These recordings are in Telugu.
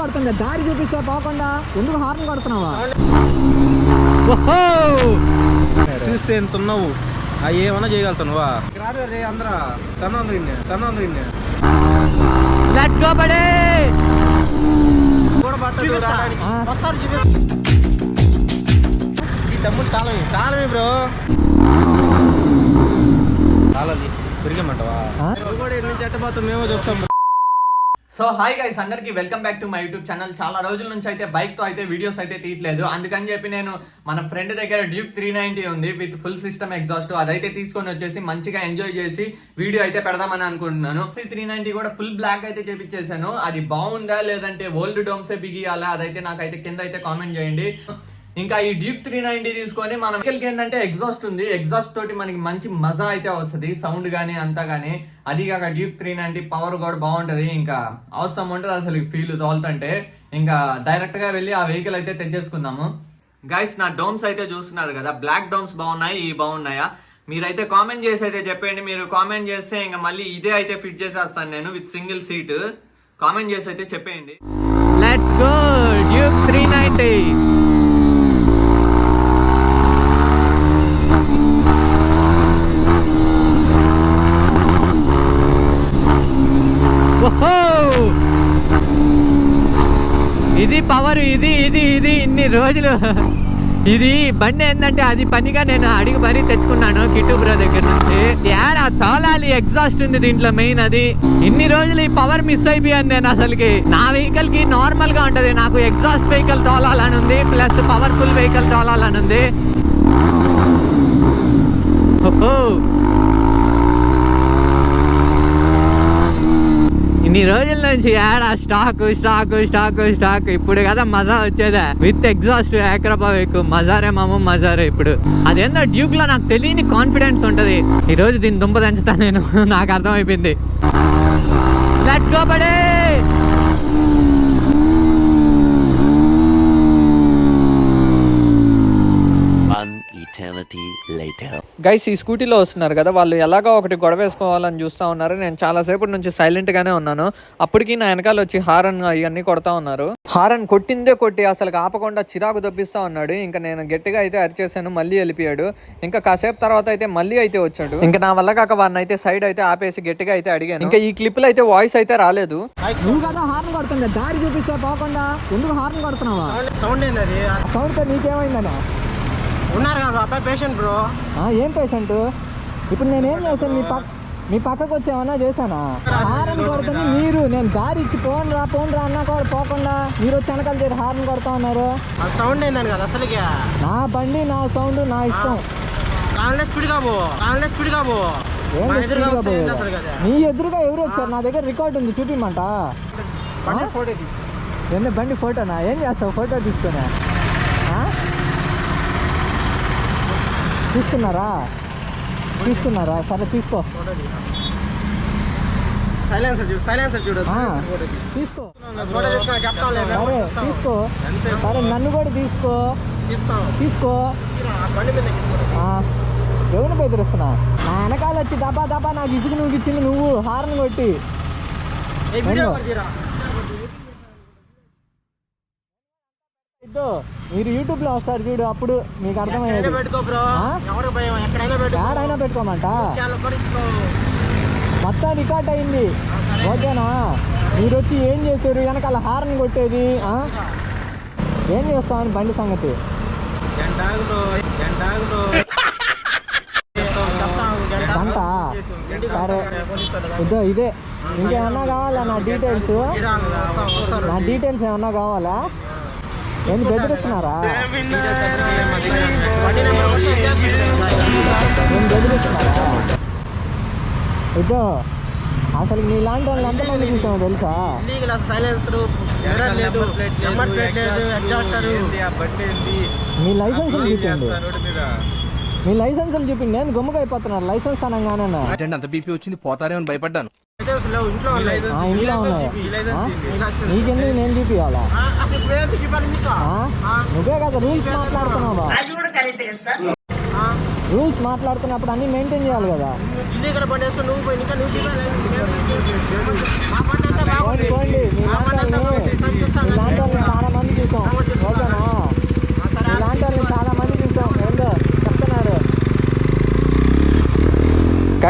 కొడుతుంది దారి చూపించా పోకుండా ఎందుకు హార్న్ కొడుతున్నావా? చూస్తే ఎంత ఉన్నావు? అవి ఏమన్నా రే అందరా తనాలు రిండి తనాలు రిండి లెట్స్ గో బడే కూడా పట్టదు రావడానికి. ఆ. వస్తారు చూపిస్తా. ఈ తమ్ముడు తాళమి తాళమి బ్రో. ఆ? నువ్వు కూడా ఎన్ని నుంచి ఎట్టబోతావు మేమో చూస్తాం. సో హాయ్ గైస్ అందరికీ welcome back to my YouTube channel చాలా రోజుల నుంచి అయితే బైక్తో అయితే వీడియోస్ అయితే తీయట్లేదు. అందుకని చెప్పి నేను మన ఫ్రెండ్ దగ్గర డ్యూక్ త్రీ నైంటీ ఉంది విత్ ఫుల్ సిస్టమ్ ఎగ్జాస్ట్ అదైతే తీసుకొని వచ్చేసి మంచిగా ఎంజాయ్ చేసి వీడియో అయితే పెడదామని అనుకుంటున్నాను. త్రీ నైంటీ కూడా ఫుల్ బ్లాక్ అయితే చేపించేసాను అది బాగుందా లేదంటే ఓల్డ్ డోమ్సే బిగియాలా? అదైతే నాకైతే కింద అయితే కామెంట్ చేయండి. ఇంకా ఈ డీప్ త్రీ నైన్టీ తీసుకొని మన వెహికల్కి ఏంటంటే ఎగ్జాస్ట్ ఉంది. ఎగ్జాస్ట్ తోటి మనకి మంచి మజా అయితే వస్తుంది. సౌండ్ కానీ అంతా కానీ అది కాక డీప్ త్రీ నైన్టీ పవర్ కూడా బాగుంటుంది. ఇంకా అవసరం ఉంటుంది అసలు ఫీల్ తోలుతుంటే. ఇంకా డైరెక్ట్గా వెళ్ళి ఆ వెహికల్ అయితే తెచ్చేసుకుందాము. గైస్ నా డోమ్స్ అయితే చూస్తున్నారు కదా. బ్లాక్ డోమ్స్ బాగున్నాయి ఇవి బాగున్నాయా? మీరైతే కామెంట్ చేసి అయితే చెప్పండి. మీరు కామెంట్ చేస్తే ఇంకా మళ్ళీ ఇదే అయితే ఫిట్ చేసేస్తాను నేను విత్ సింగిల్ సీట్ కామెంట్ చేసి అయితే చెప్పేయండి. Let's go Duke three ninety ఇది పవర్ ఇది ఇది ఇది ఇన్ని రోజులు. ఇది బండి ఏంటంటే అది పనిగా నేను అడిగి మరీ తెచ్చుకున్నాను కిట్టు బ్రో దగ్గర నుంచి. ఏడా తోలాలి ఎగ్జాస్ట్ ఉంది దీంట్లో మెయిన్ అది. ఇన్ని రోజులు ఈ పవర్ మిస్ అయిపోయాను నేను అసలుకి. నా వెహికల్కి నార్మల్గా ఉంటది. నాకు ఎగ్జాస్ట్ వెహికల్ తోలాలని ఉంది ప్లస్ పవర్ఫుల్ వెహికల్ తోలాలని ఉంది. ఓహో ఇన్ని రోజుల నుంచి ఏడా స్టాక్ స్టాక్ స్టాక్ స్టాక్. ఇప్పుడు కదా మజా వచ్చేదే. విత్ ఎగ్జాస్ట్ ఏక్రబావిక్ మజారే మామ మజారే ఇప్పుడు. అదేందో డ్యూక్లో నాకు తెలియని కాన్ఫిడెన్స్ ఉంటది. ఈ రోజు దీన్ని దుంప దంచుతా నేను. నాకు అర్థమైపోయింది. లెట్స్ గో బడే One eternity later. గైస్ ఈ స్కూటీలో వస్తున్నారు కదా వాళ్ళు ఎలాగో ఒకటి గొడవ వేసుకోవాలని చూస్తూ ఉన్నారు. నేను చాలా సేపటి నుంచి సైలెంట్ గానే ఉన్నాను. అప్పటికి నా వెనకాల వచ్చి హారన్ ఇవన్నీ కొడతా ఉన్నారు. హారన్ కొట్టిందే కొట్టి అసలు ఆపకుండా చిరాకు దొప్పిస్తా ఉన్నాడు. ఇంకా నేను గట్టిగా అయితే అరిచేసాను మళ్ళీ వెళ్ళిపోయాడు. ఇంకా కాసేపు తర్వాత అయితే మళ్ళీ అయితే వచ్చాడు. ఇంకా నా వల్ల కాక వాడిని అయితే సైడ్ అయితే ఆపేసి గట్టిగా అయితే అడిగాను. ఇంకా ఈ క్లిప్లో అయితే వాయిస్ అయితే రాలేదు. హార్న్ కొడుతుంది దారి చూపించా పోకుండా. ఎందుకు హార్న్ కొడుతున్నావా? సౌండ్- నీకేమైందన్నా? ఉన్నారు కదా అబ్బాయి పేషెంట్ బ్రో ఏం పేషెంట్ ఇప్పుడు నేనేం చేశాను? మీ పక్క మీ పక్కకు వచ్చేమన్నా చేశానా? హార్న్ కొడుతుంది మీరు. నేను దారి ఇచ్చి పోను రా పోను రా అన్నా కూడా పోకుండా మీరు వచ్చి వెనకాల చేరి హార్న్ కొడతా ఉన్నారు. సౌండ్ ఏందని కదా అసలుకి? నా బండి నా సౌండ్ నా ఇష్టం. కావాలంటే స్పీడ్ కాబో కావాలంటే స్పీడ్ కాబో ఏం మా ఎదురుగా? అసలు నీ ఎవరు వచ్చారు? నా దగ్గర రికార్డ్ ఉంది చూపిమంట? బండి ఫోటో బండి ఫోటోనా ఏం చేస్తావు? ఫోటో తీసుకునే? తీసుకున్నారా? తీసుకున్నారా? సరే తీసుకో. తీసుకో. తీసుకో. సరే నన్ను కూడా తీసుకో. తీసుకో. ఎవరిని బెదిరిస్తున్నా నా వెనకాల వచ్చి దబా దబా నాకు ఇసుకు నువ్వు ఇచ్చింది నువ్వు హార్న్ కొట్టి ఏ వీడియో బండి. ఒకటి తీరా. ఇద్దో మీరు యూట్యూబ్లో వస్తారు చూడు అప్పుడు మీకు అర్థమయ్యేది. ఎక్కడైనా పెట్టుకోమంట? మొత్తం రికార్డ్ అయింది. ఓకేనా? మీరు వచ్చి ఏం చేశారు? వెనకాల హార్న్ కొట్టేది? ఏం చేస్తామని బండి సంగతి? గంట? సరే. ఇదో ఇదే. ఇంకేమన్నా కావాలా నా డీటెయిల్స్? నా డీటెయిల్స్ ఏమన్నా కావాలా? ఏంది బెదిరిస్తున్నారా నేను బెదిరిస్తున్నారా ఇదో అసలు నీలాంటి వాళ్ళు ఎంతమంది చూసామో తెలుసా? ఇల్లీగల్ సైలెన్సర్ మిర్రర్ లేదు నెంబర్ ప్లేట్ లేదు ఎగ్జాస్టర్. మీ లైసెన్సులు చూపించండి మీ లైసెన్సులు చూపిండి నేను గమ్ముగా అయిపోతున్నారు లైసెన్స్ అనగానే అంత బీపీ వచ్చింది భయపడ్డాను. లైసెన్స్ ఇంట్లో ఉన్నాయి. లైసెన్స్. ఈ లైసెన్స్ నీకెందుకు నేను చూపించాలా? నువ్వే కదా రూల్స్ మాట్లాడుతున్నావా రూల్స్ మాట్లాడుతున్నప్పుడు అన్ని మెయింటైన్ చేయాలి కదా. బండి వేసుకొని నువ్వు పోయి ఇంకా నువ్వు చూపాలి. మా బండి అంతా బాగుంది. పోండి పోండి మీ మా బండి అంతా లాంటి బాగుంది. వాళ్ళని- సంతోషంగా మీ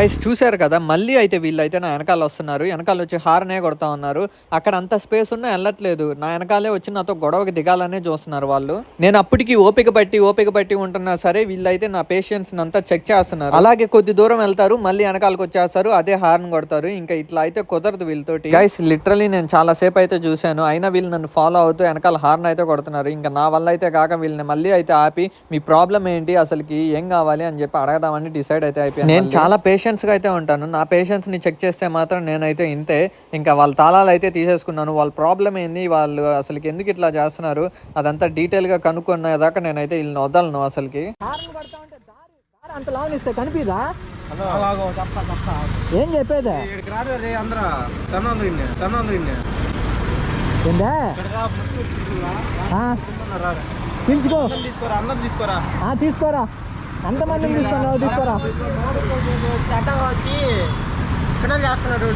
గైస్ చూశారు కదా మళ్ళీ అయితే వీళ్ళు అయితే నా వెనకాల వస్తున్నారు. వెనకాల వచ్చి హార్నే కొడతా ఉన్నారు. అక్కడ అంత స్పేస్ ఉన్నా వెళ్ళట్లేదు. నా వెనకాలే వచ్చి నాతో గొడవకి దిగాలనే చూస్తున్నారు వాళ్ళు. నేను అప్పటికి ఓపిక బట్టి ఓపిక బట్టి ఉంటున్నా సరే వీళ్ళైతే నా పేషెన్స్ అంతా చెక్ చేస్తున్నారు. అలాగే కొద్ది దూరం వెళ్తారు మళ్ళీ వెనకాలకు వచ్చేస్తారు అదే హార్న్ కొడతారు. ఇంకా ఇట్లా అయితే కుదరదు వీళ్ళతోటి. గైస్ లిటరలీ నేను చాలా సేపు అయితే చూశాను. అయినా వీళ్ళు నన్ను ఫాలో అవుతూ వెనకాల హార్న్ అయితే కొడుతున్నారు. ఇంకా నా వల్ల అయితే కాక వీళ్ళని మళ్ళీ అయితే ఆపి మీ ప్రాబ్లం ఏంటి? అసలుకి ఏం కావాలి? అని చెప్పి అడగదామని డిసైడ్ అయితే అయిపోయాను నేను చాలా పేషెన్స్ గా అయితే ఉంటాను. నా పేషెన్స్ని చెక్ చేస్తే మాత్రం నేనైతే ఇంతే. ఇంకా వాళ్ళ తాళాలు అయితే తీసేసుకున్నాను. వాళ్ళ ప్రాబ్లం ఏంది? వాళ్ళు అసలుకి ఎందుకు ఇట్లా చేస్తున్నారు? అదంతా డీటెయిల్గా కనుక్కున్న దాకా నేనైతే వీళ్ళని వదలను అసలుకి. అంత లావు ఇస్తే కనిపిదా ఏం చెప్పేదే? పిలుచుకో. తీసుకోరా తీసుకోరా. ఎంతమందిని తీసుకున్నావు తీసుకోరా చట్టంగా వచ్చి ఇక్కడ చేస్తున్నాడు.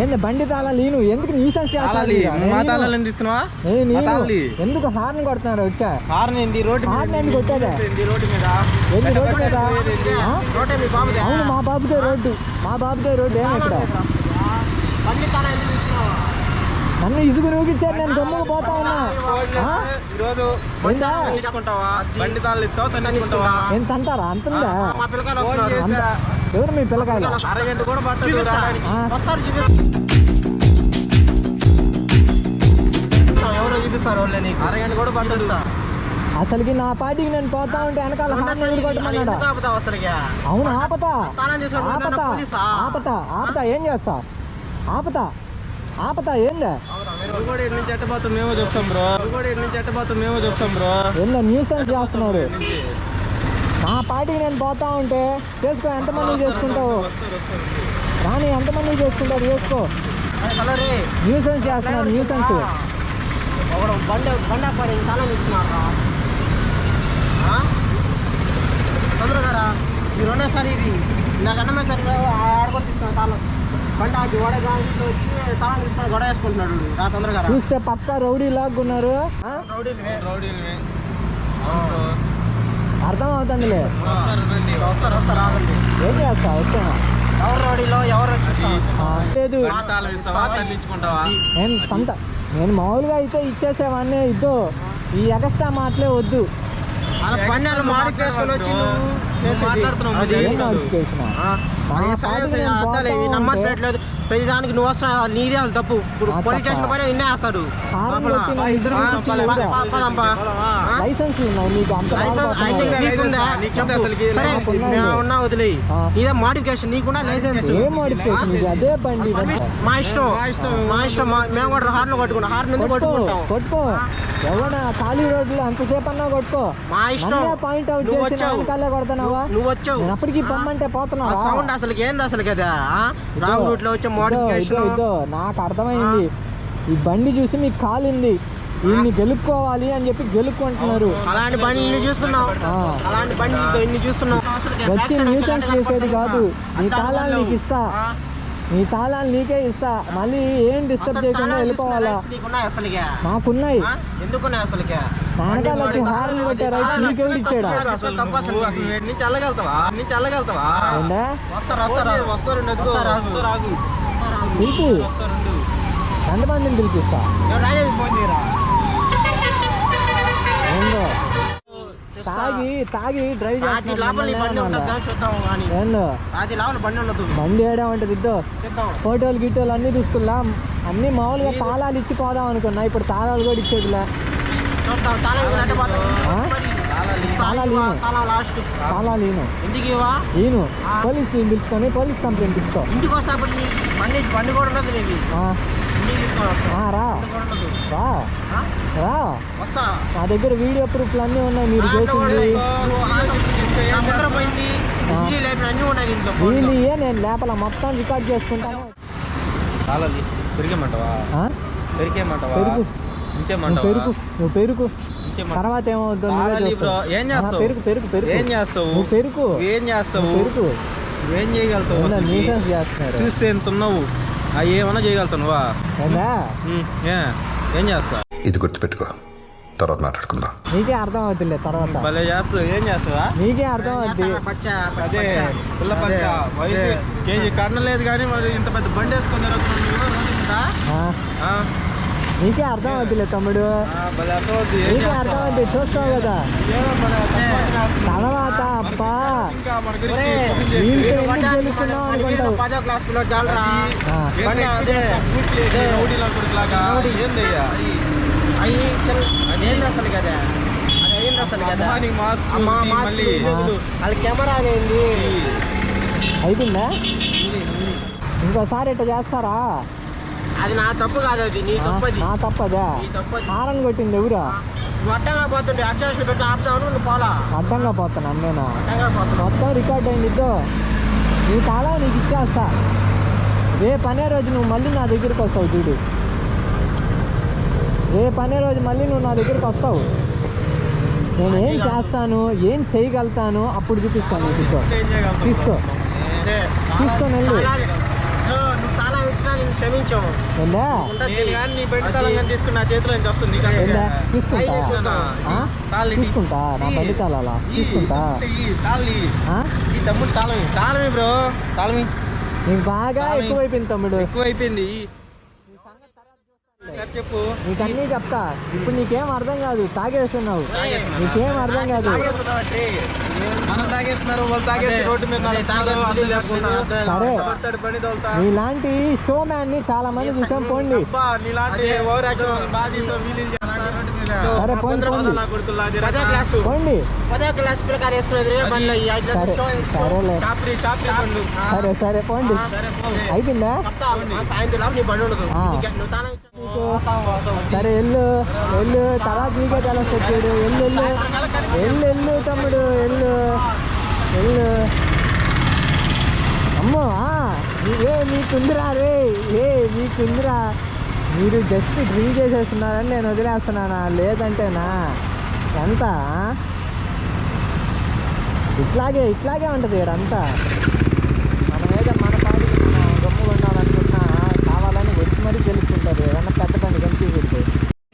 ఏంది బండి తాళాలు నేను? ఎందుకు తాళాలి తాళాలని తీసుకున్నావా తాళాలి ఎందుకు హార్న్ కొడుతున్నారు వచ్చా? హార్న్ ఏంది? రోడ్డు మీద హార్న్ ఎందుకు రోడ్డు మీద? ఏంది రోడ్డు అవును మా బాబుదే రోడ్డు. మా బాబుదే రోడ్డు ఏమి ఇక్కడ? బండి తాళం ఎందుకు తీసుకున్నావా? నన్ను ఇసుగు నూకిచ్చారు నేను గమ్ముకు పోతా ఉన్నా? ఈరోజు బండి ఇస్తావా అంతుందా? మా పిల్లకాయలు ఎవరు మీ పిల్లకాయలు అరగంట కూడా పట్టదు రావడానికి. ఆ. వస్తారు చూపిస్తారు ఎవరో చూపిస్తారు వాళ్ళే నీకు. అరగంట కూడా పట్టదు. అసలుకి నా పార్టీకి నేను పోతా ఉంటే వెనకాల అవును ఆపతా. ఆపతా. పోలీసా? ఆపతా. ఆపతా. ఏం చేస్తా ఆపతా. ఆపతా ఏందా? నువ్వు కూడా ఇటు నుంచి ఎట్టబోతావు మేమో చూస్తాం బ్రో నువ్వు కూడా ఇటు నుంచి ఎట్టబోతావు మేమో చూస్తాం బ్రో ఏందో న్యూసెన్స్ చేస్తున్నారు నా పార్టీ నేను పోతా ఉంటే చేసుకో ఎంతమంది చేసుకుంటావు? కానీ ఎంతమంది చేసుకుంటావు? చేసుకో. న్యూసెన్స్ చేస్తున్నారు న్యూసెన్స్ ఒకడు బండి బండి పడి తాళం ఇస్తున్నారు తొందరగా రా. ఈ రెండోసారి ఇది. నాకు అన్నమే సరి ఆడకొని తీసుకున్నాను తాళం. బండి వచ్చి గొడవ వేసుకుంటున్నాడు. రా తొందరగా చూస్తే పక్కా రౌడీ లాగా ఉన్నారు. ఆ? రౌడీలవే రౌడీలవే అర్థం అవుతుందిలే వస్తారు వస్తారు ఆగండి ఏం చేస్తా వచ్చాను ఎవరు రౌడీలో ఎవరు లేదు. తగ్గించుకుంటావా నేను సంత నేను మామూలుగా అయితే ఇచ్చేసేవాడిని ఇద్దు ఈ ఎగస్ట్రా మాటలే వద్దు. అలా వేసుకొని వచ్చి నువ్వు. అది ఏం నోటిఫికేషన్ ఆ, అది సరే సరే అర్థాలు ఇవి నమ్మర్ పెట్టలేదు ప్రతి దానికి నువ్వు వస్తా నీదే అసలు తప్పు. ఇప్పుడు పోలీస్. స్టేషన్ పైన నిన్నే వేస్తాడు. ఉన్నా వదిలేయి ఆ. నీదే మోడిఫికేషన్ నీకున్నా లైసెన్స్ ఏ మోడిఫికేషన్ ఇది అదే బండి మా ఇష్టం. మా ఇష్టం. మేము కూడా హార్న్ కొట్టుకున్నాం. హార్న్ ఎందుకు కొట్టుకుంటాం? కొట్టుకో. ఎవడ? ఖాళీ రోడ్లో అంతసేపు అన్నా కొట్టుకో. మా ఇష్టం. పాయింట్ అవుట్ వచ్చావు. నువ్వు వచ్చావు. అప్పటికి పొమ్మంటే పోతున్నావా? సౌండ్ అసలు ఏంది అసలు కదా రాంగ్ రూట్లో వచ్చే నాకు అర్థమైంది. ఈ బండి చూసి మీకు కాలింది వీడిని గెలుక్కోవాలి అని చెప్పి గెలుక్కుంటున్నారు అలాంటి చూస్తున్నాం. అలాంటి బండి ఇన్ని చూస్తున్నాం వచ్చి న్యూసెన్స్ చేసేది కాదు. నీ తాళాలు నీకు ఇస్తా. నీ తాళాలు నీకే ఇస్తా. మళ్ళీ ఏం డిస్టర్బ్ చేయకుండా వెళ్ళిపోవాలా? నాకున్నాయి ఆ? ఎందుకున్నాయి అసలుగా నా వెనకాల వచ్చి హార్న్ కొట్టారా నీకెవడు ఇచ్చాడా? అసలు తప్పు అసలు ఇది. నుంచి వెళ్ళగలుగుతావా నుంచి వెళ్ళగలుగుతావా ఏందా? వస్తారు వస్తారు వస్తారు వస్తారు రాగు. పిలిపి ఎంతమందిని పిలిపిస్తా తాగి తాగి డ్రైవ్ బండి ఉంటుంది? ఇద్దో? ఫోటోలు గిట్టోలు అన్నీ తీసుకున్నాం. అన్నీ మామూలుగా తాళాలు ఇచ్చి పోదాం అనుకున్నా. ఇప్పుడు తాళాలు కూడా ఇచ్చేదిలే చూద్దాం తాళం ఇవ్వనంటే పోతాం. ఆ? మరి తాళాలు తాళాలు ఈను పిలుచుకొని పోలీస్ కంప్లైంట్ ఇచ్చుకో ఇంటికి నీ బండి బండి కూడా ఉండదు రా. రా? రా. దగ్గర వీడియో ప్రూఫ్లు అన్నీ ఉన్నాయి మీరు చేసింది. వీళ్ళు ఏ నేను లేపల మొత్తం రికార్డ్ చేసుకుంటాను. తాళాలి పెరిగేమంటావా? ఆ? పెరిగేమంటావా? పెరుగు. ఇంకేమంటావా పెరుగు నువ్వు పెరుగు తర్వాత ఏమవుతుందో. ఏం చేస్తావు? పెరుగు పెరుగు పెరుగు ఏం చేస్తావు? పెరుగు ఏం చేస్తావు? పెరుగు నువ్వేం చేయగలుగుతావు చూస్తే ఎంత ఉన్నావు? అవి ఏమన్నా ఏ ఏం ఇది గుర్తుపెట్టుకో. తర్వాత మాట్లాడుకుందాం. నీకే అర్థం అవుతుందిలే తర్వాత. భలే చేస్తావు. ఏం చేస్తావా? నీకే అర్థం పచ్చ అదే పుల్ల పచ్చ. వయసు కేజీ కన్నలేదు కానీ మరి ఇంత పెద్ద బండి వేసుకొని నీకే అర్థం అవుతుందిలే తమ్ముడు. ఆ, అర్థమవుతుంది. నీకే అర్థం చూస్తావు కదా. తర్వాత అప్ప. అనుకుంటావు అసలు కదా అది అసలు కదా వాళ్ళ కెమెరా అదేంది అయిపోయిందా? ఇంకోసారి ఇట్లా చేస్తారా? అది నా తప్పు కాదు అది నీ తప్పదా. నీ తప్పు అది హారన్ కొట్టింది ఎవరా? అడ్డంగా పోతుంటే అక్షరాలు పెట్టి ఆపుతావు నువ్వు పోలా. అడ్డంగా పోతాను అన్నేనా అడ్డంగా పోతున్నావు మొత్తం రికార్డ్ అయింది ఇద్దో నీ తాళం నీకు ఇచ్చేస్తా. రేపు అనే రోజు నువ్వు మళ్ళీ నా దగ్గరికి వస్తావు చూడు. రేపు అనే రోజు మళ్ళీ నువ్వు నా దగ్గరికి వస్తావు. నేను ఏం చేస్తాను ఏం చేయగలుగుతాను అప్పుడు చూపిస్తాను ఏం చేయగలుగుతావు? తీసుకో అదే. తీసుకొని వెళ్ళు తాళాలు- ఓ, నువ్వు తాళా ఇచ్చినా నేను క్షమించాము. వెళ్ళా ఉంటది. నేను కానీ నీ బండి తాళం కానీ తీసుకుని నా చేతిలో వస్తుంది తీసుకుంటా? నా బండి తాళాలా? తీసుకుంటా? తమ్ముడు తాళం. ఇయ్యి. తాళం ఇయ్యి బ్రో. తాళం ఇయ్యి. నీకు బాగా. ఎక్కువైపోయింది తమ్ముడు. ఎక్కువ అయిపోయింది చెప్పు. నీకు అన్నీ చెప్తా. ఇప్పుడు నీకేం అర్థం కాదు. తాగేస్తున్నావు. తాగేస్తున్నా. నీకేం అర్థం కాదు. సరే. నీలాంటి షో మ్యాన్ని చాలా మంది చూసాం పోండి. సరే పోండి పోండి. సరే. సరే పోండి. అయిపోయిందా? సాయంత్రం నీ బండి ఉండదు. సరే ఎల్లు ఎల్లు తర్వాత నీకే తెలుస్తుంది వచ్చాడు ఎల్లు ఎల్లు ఎల్లు ఎల్లు తమ్ముడు ఎల్లు ఎల్లు అమ్మో ఆ, నీ- ఏ మీకుందిరా రే ఏ మీకుందిరా మీరు జస్ట్ డ్రింక్ చేసేస్తున్నారని నేను వదిలేస్తున్నానా? లేదంటేనా ఎంత ఇట్లాగే ఇట్లాగే ఉంటుంది ఇక్కడంతా ఏదో మన పాటికి మనం గమ్ముగా ఉండాలనుకుంటున్నా కావాలని వచ్చి మరీ గెలుచుకుంటారు ఏదన్నా పెద్ద బండి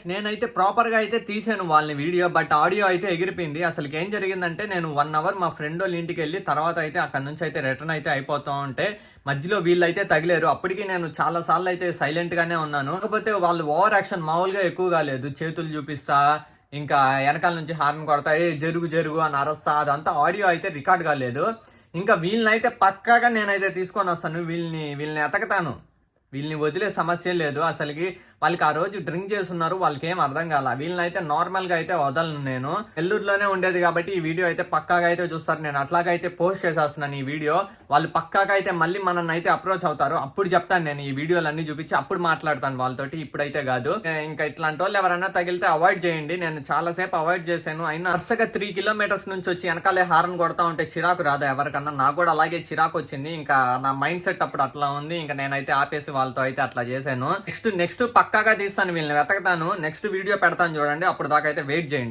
నేనైతే ప్రాపర్గా అయితే తీసాను వాళ్ళని వీడియో బట్ ఆడియో అయితే ఎగిరిపోయింది. అసలు ఏం జరిగిందంటే నేను వన్ అవర్ మా ఫ్రెండ్ వాళ్ళ ఇంటికి వెళ్ళి తర్వాత అయితే అక్కడ నుంచి అయితే రిటర్న్ అయితే అయిపోతా ఉంటే మధ్యలో వీళ్ళైతే తగిలేరు. అప్పటికి నేను చాలా సార్లు అయితే సైలెంట్గానే ఉన్నాను. కాకపోతే వాళ్ళు ఓవర్ యాక్షన్ మామూలుగా ఎక్కువ కాలేదు. చేతులు చూపిస్తా ఇంకా వెనకాల నుంచి హార్న్ కొడతా ఏ జరుగు జరుగు అని అరస్తా అదంతా ఆడియో అయితే రికార్డ్ కాలేదు. ఇంకా వీళ్ళని అయితే పక్కాగా నేనైతే తీసుకొని వస్తాను. వీళ్ళని వీళ్ళని ఎతకతాను. వీళ్ళని వదిలే సమస్య లేదు. అసలుకి వాళ్ళకి ఆ రోజు డ్రింక్ చేస్తున్నారు వాళ్ళకి ఏం అర్థం కాల. వీళ్ళని అయితే నార్మల్గా అయితే వదలను నేను. నెల్లూరులోనే ఉండేది కాబట్టి ఈ వీడియో అయితే పక్కాగా అయితే చూస్తారు. నేను అట్లాగైతే పోస్ట్ చేసేస్తున్నాను ఈ వీడియో. వాళ్ళు పక్కాగా అయితే మళ్ళీ మనల్ని అయితే అప్రోచ్ అవుతారు. అప్పుడు చెప్తాను నేను ఈ వీడియోలు అన్ని చూపించి అప్పుడు మాట్లాడతాను వాళ్ళతోటి. ఇప్పుడైతే కాదు. ఇంకా ఇట్లాంటి వాళ్ళు ఎవరైనా తగిలితే అవాయిడ్ చేయండి. నేను చాలా సేపు అవాయిడ్ చేశాను. అయినా వరుసగా త్రీ కిలోమీటర్స్ నుంచి వచ్చి వెనకాలే హారన్ కొడతా ఉంటే చిరాకు రాదా ఎవరికన్నా? నాకు కూడా అలాగే చిరాకు వచ్చింది. ఇంకా నా మైండ్ సెట్ అప్పుడు అట్లా ఉంది. ఇంకా నేనైతే ఆపేసి వాళ్ళతో అయితే అట్లా చేశాను. నెక్స్ట్ నెక్స్ట్ పక్క పక్కాగా తీస్తాను వీళ్ళని వెతకతాను. నెక్స్ట్ వీడియో పెడతాను చూడండి అప్పుడు దాకా అయితే వెయిట్ చేయండి.